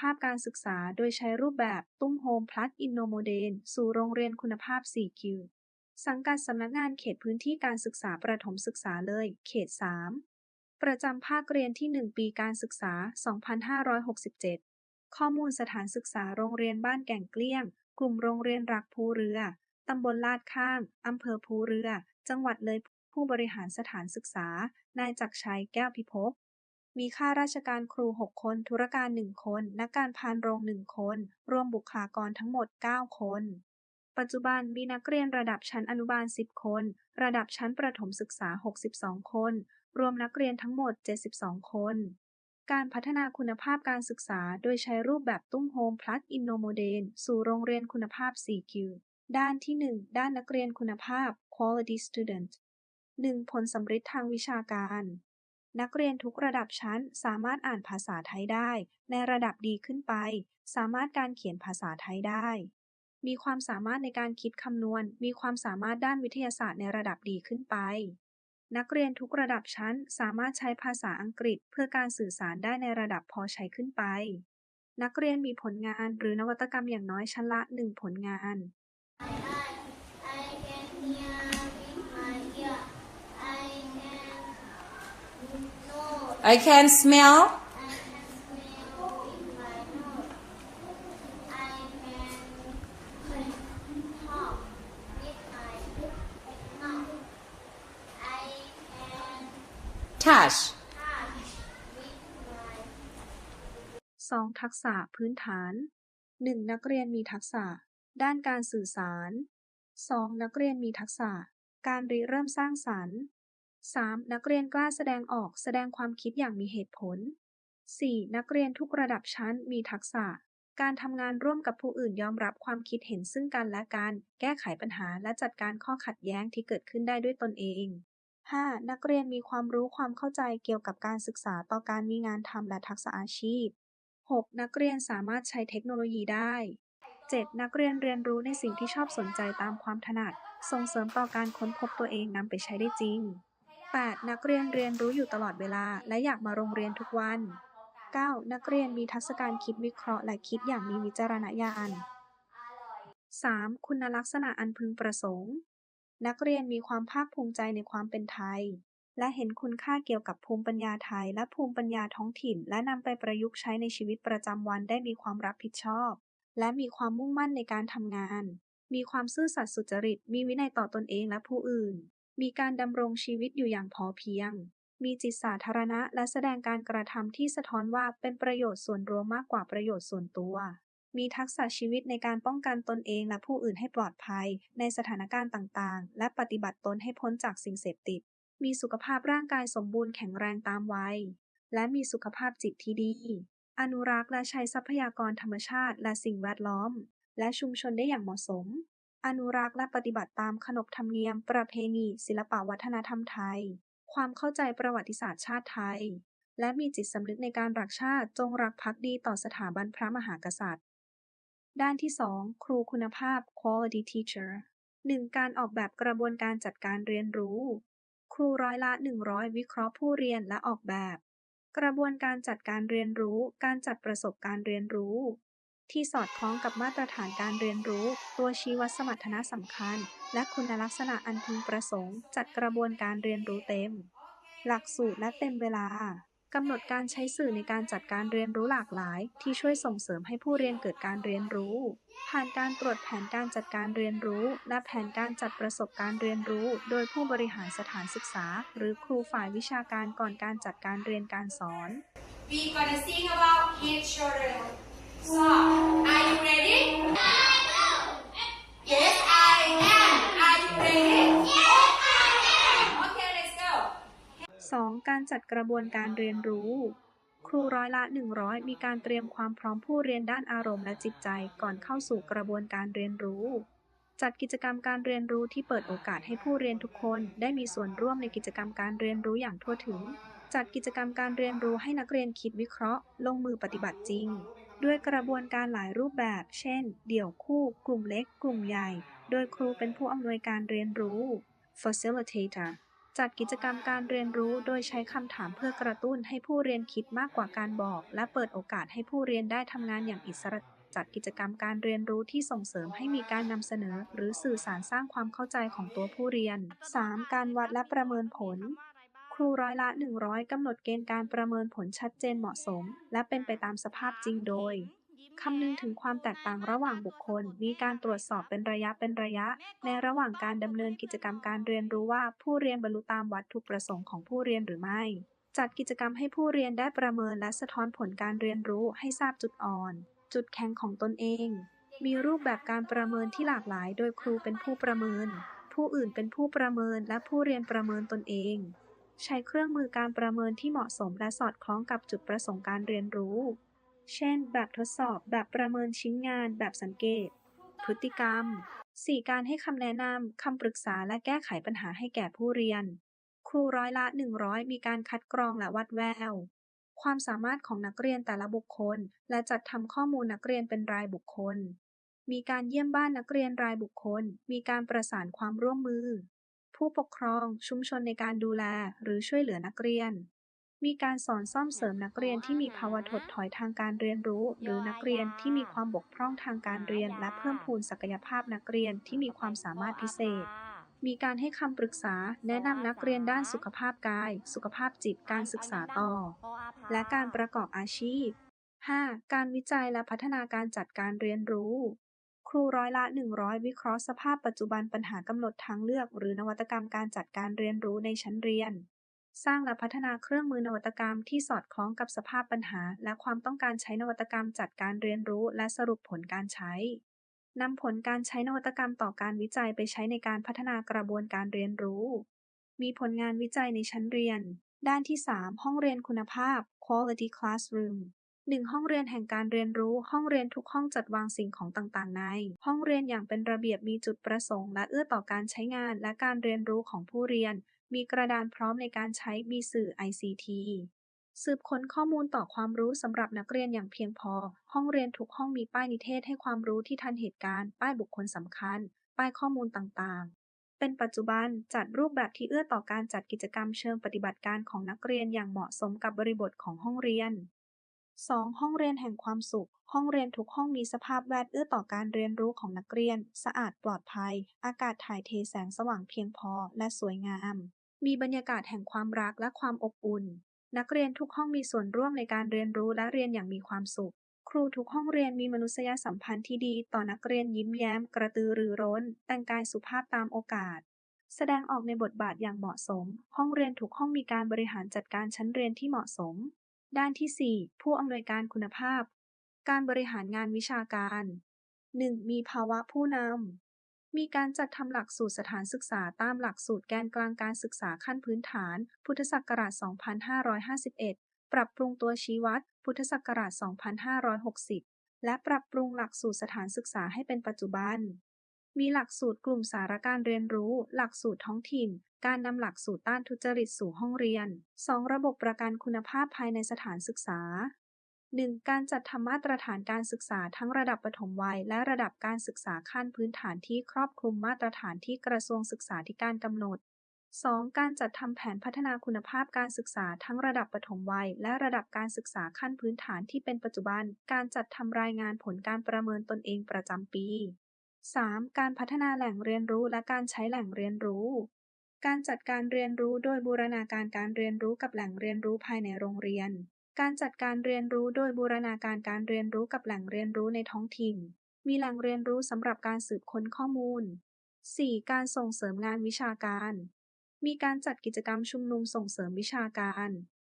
ภาพการศึกษาโดยใช้รูปแบบตุ้มโฮม plus อินโนโมเดลสู่โรงเรียนคุณภาพ 4Q สังกัดสำนักงานเขตพื้นที่การศึกษาประถมศึกษาเลย เขต 3 ประจำภาคเรียนที่ 1 ปีการศึกษา 2567 ข้อมูลสถานศึกษาโรงเรียนบ้านแก่งเกลี้ยง กลุ่มโรงเรียนรักภูเรือ ตำบลลาดข้าง อำเภอภูเรือ จังหวัดเลย ผู้บริหารสถานศึกษา นายจักรชัยแก้วพิภพ มีข้าราชการครู6คน ธุรการ1คน นักการพานโรง1คน รวมบุคลากรทั้งหมด9คน ปัจจุบันมีนักเรียนระดับชั้นอนุบาล10คน ระดับชั้นประถมศึกษา62คน รวมนักเรียนทั้งหมด72คน การพัฒนาคุณภาพการศึกษาโดยใช้รูปแบบตุ้มโฮม plus อินโนโมเดลสู่โรงเรียนคุณภาพ 4Q ด้านที่ 1 ด้านนักเรียนคุณภาพ quality student 1. ผลสำฤทธิ์ทางวิชาการ นักเรียนทุกระดับชั้นสามารถอ่านภาษาไทยได้ ในระดับดีขึ้นไป สามารถการเขียนภาษาไทยได้ มีความสามารถในการคิดคำนวณ มีความสามารถด้านวิทยาศาสตร์ในระดับดีขึ้นไป นักเรียนทุกระดับชั้นสามารถใช้ภาษาอังกฤษเพื่อการสื่อสารได้ในระดับพอใช้ขึ้นไป นักเรียนมีผลงานหรือนวัตกรรมอย่างน้อยชั้นละ1ผลงาน I can hear I can Touch. touch with my 2. ทักษะพื้นฐาน 1. นักเรียนมีทักษะ ด้านการสื่อสาร 2. นักเรียนมีทักษะ การริเริ่มสร้างสรรค์ 3. นักเรียนกล้าแสดงออกแสดงความคิดอย่างมีเหตุผล 4. นักเรียนทุกระดับชั้นมีทักษะ การทำงานร่วมกับผู้อื่นยอมรับความคิดเห็นซึ่งกันและกัน แก้ไขปัญหาและจัดการข้อขัดแย้งที่เกิดขึ้นได้ด้วยตนเอง 5. นักเรียนมีความรู้ความเข้าใจเกี่ยวกับการศึกษาต่อการมีงานทำและทักษะอาชีพ 6. นักเรียนสามารถใช้เทคโนโลยีได้ 7. นักเรียนเรียนรู้ในสิ่งที่ชอบสนใจตามความถนัด ส่งเสริมต่อการค้นพบตัวเองนำไปใช้ได้จริง 8. นักเรียนเรียนรู้อยู่ตลอดเวลา และอยากมาโรงเรียนทุกวัน 9. นักเรียนมีทักษะการคิดวิเคราะห์และคิดอย่างมีวิจารณญาณ 3. คุณลักษณะอันพึงประสงค์ นักเรียนมีความภาคภูมิใจในความเป็นไทย และเห็นคุณค่าเกี่ยวกับภูมิปัญญาไทย และภูมิปัญญาท้องถิ่น และนำไปประยุกต์ใช้ในชีวิตประจำวันได้มีความรับผิดชอบ และมีความมุ่งมั่นในการทำงาน มีความซื่อสัตย์สุจริต มีวินัยต่อตนเองและผู้อื่น มีการดำรงชีวิตอยู่อย่างพอเพียง มีจิตสาธารณะและแสดงการกระทำที่สะท้อนว่าเป็นประโยชน์ส่วนรวมมากกว่าประโยชน์ส่วนตัว มีทักษะชีวิตในการป้องกันตนเองและผู้อื่นให้ปลอดภัย ในสถานการณ์ต่างๆ และปฏิบัติตนให้พ้นจากสิ่งเสพติด มีสุขภาพร่างกายสมบูรณ์แข็งแรงตามวัย และมีสุขภาพจิตที่ดี อนุรักษ์และใช้ทรัพยากรธรรมชาติและสิ่งแวดล้อม และชุมชนได้อย่างเหมาะสม อนุรักษ์และปฏิบัติตามขนบธรรมเนียม ประเพณี ศิลปวัฒนธรรมไทย ความเข้าใจประวัติศาสตร์ชาติไทย และมีจิตสำนึกในการรักชาติจงรักภักดีต่อสถาบันพระมหากษัตริย์ ด้านที่ 2 ครูคุณภาพ quality teacher 1. การออกแบบกระบวนการจัดการเรียนรู้ ครูร้อยละ 100 วิเคราะห์ผู้เรียนและออกแบบ กระบวนการจัดการเรียนรู้ การจัดประสบการณ์เรียนรู้ ที่สอดคล้องกับมาตรฐานการเรียนรู้ ตัวชี้วัดสมรรถนะสำคัญ และคุณลักษณะอันพึงประสงค์ จัดกระบวนการเรียนรู้เต็ม หลักสูตรและเต็มเวลากำหนดการใช้สื่อในการจัดการเรียนรู้หลากหลาย ที่ช่วยส่งเสริมให้ผู้เรียนเกิดการเรียนรู้ ผ่านการตรวจแผนการจัดการเรียนรู้ และแผนการจัดประสบการณ์เรียนรู้ โดยผู้บริหารสถานศึกษา หรือครูฝ่ายวิชาการก่อนการจัดการเรียนการสอน We gonna sing about head, shoulder, 2. การจัดกระบวนการเรียนรู้ ครูร้อยละ 100 มีการเตรียมความพร้อมผู้เรียนด้านอารมณ์และจิตใจก่อนเข้าสู่กระบวนการเรียนรู้ จัดกิจกรรมการเรียนรู้ที่เปิดโอกาสให้ผู้เรียนทุกคนได้มีส่วนร่วมในกิจกรรมการเรียนรู้อย่างทั่วถึง จัดกิจกรรมการเรียนรู้ให้นักเรียนคิดวิเคราะห์ ลงมือปฏิบัติจริง ด้วยกระบวนการหลายรูปแบบ เช่น เดี่ยว คู่ กลุ่มเล็ก กลุ่มใหญ่ โดยครูเป็นผู้อำนวยการเรียนรู้ facilitator จัดกิจกรรมการเรียนรู้โดยใช้คำถามเพื่อกระตุ้นให้ผู้เรียนคิดมากกว่าการบอก และเปิดโอกาสให้ผู้เรียนได้ทำงานอย่างอิสระจัดกิจกรรมการเรียนรู้ที่ส่งเสริมให้มีการนำเสนอ หรือสื่อสารสร้างความเข้าใจของตัวผู้เรียน 3. การวัดและประเมินผล รูร้อยละ 100 กำหนดเกณฑ์การประเมินผลชัดเจนเหมาะสม และเป็นไปตามสภาพจริงโดยคำนึงถึงความแตกต่างระหว่างบุคคล มีการตรวจสอบเป็นระยะเป็นระยะ ในระหว่างการดำเนินกิจกรรมการเรียนรู้ว่าผู้เรียนบรรลุตามวัตถุประสงค์ของผู้เรียนหรือไม่ จัดกิจกรรมให้ผู้เรียนได้ประเมินและสะท้อนผลการเรียนรู้ให้ทราบจุดอ่อน จุดแข็งของตนเอง มีรูปแบบการประเมินที่หลากหลาย โดยครูเป็นผู้ประเมิน ผู้อื่นเป็นผู้ประเมินและผู้เรียนประเมินตนเอง ใช้เครื่องมือการประเมินที่เหมาะสมและสอดคล้องกับจุดประสงค์การเรียนรู้ เช่น แบบทดสอบ แบบประเมินชิ้นงาน แบบสังเกต พฤติกรรม 4. การให้คำแนะนำ คำปรึกษาและแก้ไขปัญหาให้แก่ผู้เรียน ครูร้อยละ 100 มีการคัดกรองและวัดแวว ความสามารถของนักเรียนแต่ละบุคคล และจัดทำข้อมูลนักเรียนเป็นรายบุคคล มีการเยี่ยมบ้านนักเรียนรายบุคคล มีการประสานความร่วมมือ ผู้ปกครอง ชุมชนในการดูแล หรือช่วยเหลือนักเรียน มีการสอนซ่อมเสริมนักเรียนที่มีภาวะถดถอยทางการเรียนรู้ หรือนักเรียนที่มีความบกพร่องทางการเรียน และเพิ่มพูนศักยภาพนักเรียนที่มีความสามารถพิเศษ มีการให้คำปรึกษาแนะนำนักเรียนด้านสุขภาพกาย สุขภาพจิตการศึกษาต่อ และการประกอบอาชีพ 5. การวิจัยและพัฒนาการจัดการเรียนรู้ ครูร้อยละ 100 วิเคราะห์สภาพปัจจุบันปัญหากำหนดทางเลือก หรือนวัตกรรมการจัดการเรียนรู้ในชั้นเรียน สร้างและพัฒนาเครื่องมือนวัตกรรมที่สอดคล้องกับสภาพปัญหา และความต้องการใช้นวัตกรรมจัดการเรียนรู้ และสรุปผลการใช้นำผลการใช้นวัตกรรมต่อการวิจัยไปใช้ในการพัฒนากระบวนการเรียนรู้ มีผลงานวิจัยในชั้นเรียน ด้านที่ 3 ห้องเรียนคุณภาพ quality classroom หนึ่งห้องเรียนแห่งการเรียนรู้ ห้องเรียนทุกห้องจัดวางสิ่งของต่าง ๆ ใน ห้องเรียนอย่างเป็นระเบียบมีจุดประสงค์ และเอื้อต่อการใช้งานและการเรียนรู้ของผู้เรียน มีกระดานพร้อมในการใช้ มีสื่อ ICT สืบค้นข้อมูลต่อความรู้สำหรับนักเรียนอย่างเพียงพอ ห้องเรียนทุกห้องมีป้ายนิเทศให้ความรู้ที่ทันเหตุการณ์ ป้ายบุคคลสำคัญ ป้ายข้อมูลต่างๆ เป็นปัจจุบันจัดรูปแบบที่เอื้อต่อการจัดกิจกรรมเชิงปฏิบัติการของนักเรียนอย่างเหมาะสมกับบริบทของห้องเรียน 2. ห้องเรียนแห่งความสุข ห้องเรียนทุกห้องมีสภาพแวดเอื้อต่อการเรียนรู้ของนักเรียน สะอาดปลอดภัย อากาศถ่ายเทแสงสว่างเพียงพอและสวยงาม มีบรรยากาศแห่งความรักและความอบอุ่น นักเรียนทุกห้องมีส่วนร่วมในการเรียนรู้และเรียนอย่างมีความสุข ครูทุกห้องเรียนมีมนุษยสัมพันธ์ที่ดี ต่อนักเรียนยิ้มแย้ม กระตือรือร้น แต่งกายสุภาพตามโอกาสแสดงออกในบทบาทอย่างเหมาะสม ห้องเรียนทุกห้องมีการบริหารจัดการชั้นเรียนที่เหมาะสม ด้านที่ 4 ผู้อำนวยการคุณภาพ การบริหารงานวิชาการ 1. มีภาวะผู้นำ มีการจัดทำหลักสูตรสถานศึกษาตามหลักสูตรแกนกลางการศึกษาขั้นพื้นฐาน พุทธศักราช 2551 ปรับปรุงตัวชี้วัด พุทธศักราช 2560 และปรับปรุงหลักสูตรสถานศึกษาให้เป็นปัจจุบัน มีหลักสูตรกลุ่มสาระการเรียนรู้ หลักสูตรท้องถิ่น การนำหลักสูตรต้านทุจริตสู่ห้องเรียน 2. ระบบประกันคุณภาพภายในสถานศึกษา 1. การจัดทำมาตรฐานการศึกษาทั้งระดับปฐมวัย และระดับการศึกษาขั้นพื้นฐานที่ครอบคลุมมาตรฐานที่กระทรวงศึกษาธิการกำหนด 2. การจัดทำแผนพัฒนาคุณภาพการศึกษาทั้งระดับปฐมวัย และระดับการศึกษาขั้นพื้นฐานที่เป็นปัจจุบัน การจัดทำรายงานผลการประเมินตนเองประจำปี 3. การพัฒนาแหล่งเรียนรู้และการใช้แหล่งเรียนรู้ การจัดการเรียนรู้โดยบูรณาการการเรียนรู้กับแหล่งเรียนรู้ภายในโรงเรียน การจัดการเรียนรู้โดยบูรณาการการเรียนรู้กับแหล่งเรียนรู้ในท้องถิ่น มีแหล่งเรียนรู้สำหรับการสืบค้นข้อมูล 4. การส่งเสริมงานวิชาการ มีการจัดกิจกรรมชุมนุมส่งเสริมวิชาการ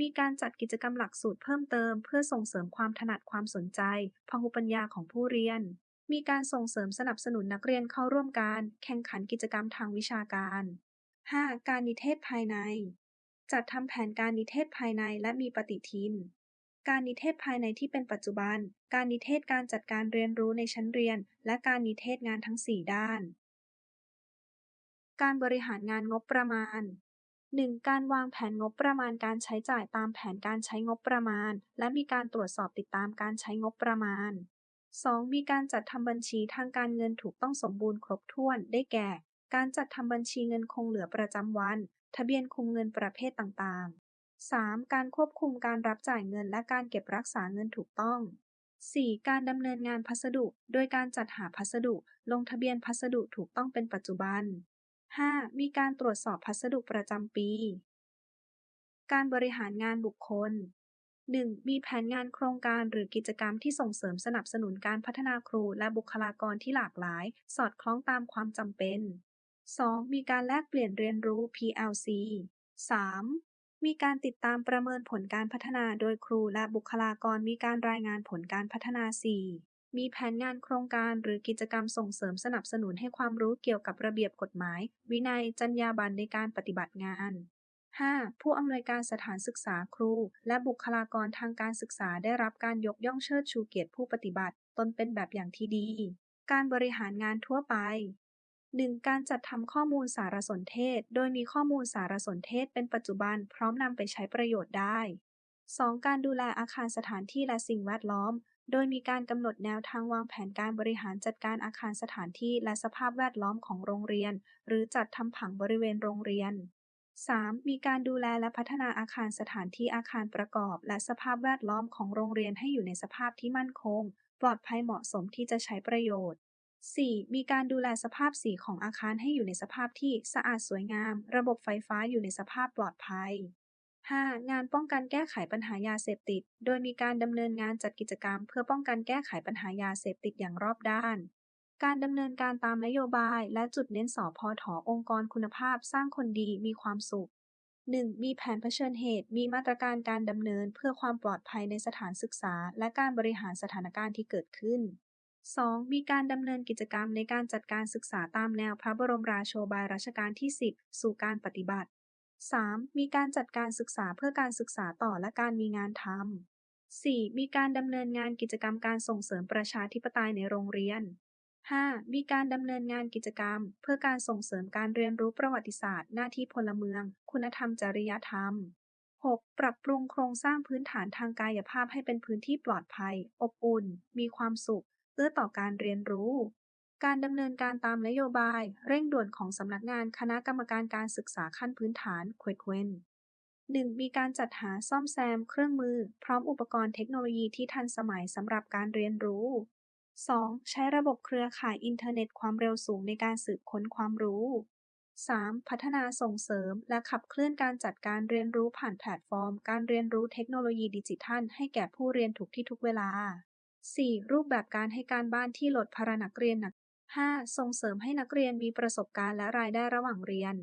มีการจัดกิจกรรมหลักสูตรเพิ่มเติม เพื่อส่งเสริมความถนัดความสนใจ พหุปัญญาของผู้เรียน มีการส่งเสริมสนับสนุนนักเรียนเข้าร่วมการแข่งขันกิจกรรมทางวิชาการ 5. การนิเทศภายใน จัดทำแผนการนิเทศภายในและมีปฏิทิน การนิเทศภายในที่เป็นปัจจุบัน การนิเทศการจัดการเรียนรู้ในชั้นเรียน และการนิเทศงานทั้ง 4 ด้าน การบริหารงานงบประมาณ 1. การวางแผนงบประมาณการใช้จ่ายตามแผนการใช้งบประมาณ และมีการตรวจสอบติดตามการใช้งบประมาณ 2. มีการจัดทำบัญชีทางการเงินถูกต้องสมบูรณ์ครบถ้วน ได้แก่ การจัดทำบัญชีเงินคงเหลือประจำวัน ทะเบียนคุมเงินประเภทต่างๆ 3. การควบคุมการรับจ่ายเงินและการเก็บรักษาเงินถูกต้อง 4. การดำเนินงานพัสดุ โดยการจัดหาพัสดุ ลงทะเบียนพัสดุถูกต้องเป็นปัจจุบัน 5. มีการตรวจสอบพัสดุประจำปี การบริหารงานบุคคล 1. มีแผนงานโครงการหรือกิจกรรมที่ส่งเสริมสนับสนุนการพัฒนาครูและบุคลากรที่หลากหลาย สอดคล้องตามความจำเป็น 2. มีการแลกเปลี่ยนเรียนรู้ PLC 3. มีการติดตามประเมินผลการพัฒนาโดยครูและบุคลากรมีการรายงานผลการพัฒนา 4. มีแผนงานโครงการหรือกิจกรรมส่งเสริมสนับสนุนให้ความรู้เกี่ยวกับระเบียบกฎหมาย วินัย จรรยาบรรณในการปฏิบัติงาน 5. ผู้อำนวยการสถานศึกษาครู และบุคลากรทางการศึกษาได้รับการยกย่องเชิดชูเกียรติผู้ปฏิบัติ ตนเป็นแบบอย่างที่ดี การบริหารงานทั่วไป 1. การจัดทำข้อมูลสารสนเทศ โดยมีข้อมูลสารสนเทศเป็นปัจจุบันพร้อมนำไปใช้ประโยชน์ได้ 2. การดูแลอาคารสถานที่และสิ่งแวดล้อม โดยมีการกำหนดแนวทางวางแผนการบริหารจัดการอาคารสถานที่และสภาพแวดล้อมของโรงเรียน หรือจัดทำผังบริเวณโรงเรียน 3. มีการดูแลและพัฒนาอาคารสถานที่อาคารประกอบ และสภาพแวดล้อมของโรงเรียนให้อยู่ในสภาพที่มั่นคง ปลอดภัยเหมาะสมที่จะใช้ประโยชน์ 4. มีการดูแลสภาพสีของอาคารให้อยู่ในสภาพที่สะอาดสวยงาม ระบบไฟฟ้าอยู่ในสภาพปลอดภัย 5. งานป้องกันแก้ไขปัญหายาเสพติด โดยมีการดำเนินงานจัดกิจกรรม เพื่อป้องกันแก้ไขปัญหายาเสพติดอย่างรอบด้าน การดำเนินการตามนโยบายและจุดเน้นสอพอถอองค์กรคุณภาพสร้างคนดีมีความสุข 1. มีแผนเผชิญเหตุ มีมาตรการการดำเนินเพื่อความปลอดภัยในสถานศึกษา และการบริหารสถานการณ์ที่เกิดขึ้น 2. มีการดำเนินกิจกรรมในการจัดการศึกษาตามแนวพระบรมราโชบายรัชกาลที่ 10 สู่การปฏิบัติ 3. มีการจัดการศึกษาเพื่อการศึกษาต่อและการมีงานทำ 4. มีการดำเนินงานกิจกรรมการส่งเสริมประชาธิปไตยในโรงเรียน 5. มีการดำเนินงานกิจกรรม เพื่อการส่งเสริมการเรียนรู้ประวัติศาสตร์ หน้าที่พลเมือง คุณธรรมจริยธรรม 6. ปรับปรุงโครงสร้างพื้นฐานทางกายภาพให้เป็นพื้นที่ปลอดภัย อบอุ่น มีความสุข เอื้อต่อการเรียนรู้ การดำเนินการตามนโยบาย เร่งด่วนของสำนักงานคณะกรรมการการศึกษาขั้นพื้นฐานเควเวน 1. มีการจัดหาซ่อมแซมเครื่องมือ พร้อมอุปกรณ์เทคโนโลยีที่ทันสมัยสำหรับการเรียนรู้ 2. ใช้ระบบเครือข่ายอินเทอร์เน็ตความเร็วสูงในการสืบค้นความรู้ 3. พัฒนาส่งเสริม และขับเคลื่อนการจัดการเรียนรู้ผ่านแพลตฟอร์ม การเรียนรู้เทคโนโลยีดิจิทัล ให้แก่ผู้เรียนทุกที่ทุกเวลา 4. รูปแบบการให้การบ้านที่ลดภาระนักเรียนหนัก 5. ส่งเสริมให้นักเรียนมีประสบการณ์และรายได้ระหว่างเรียน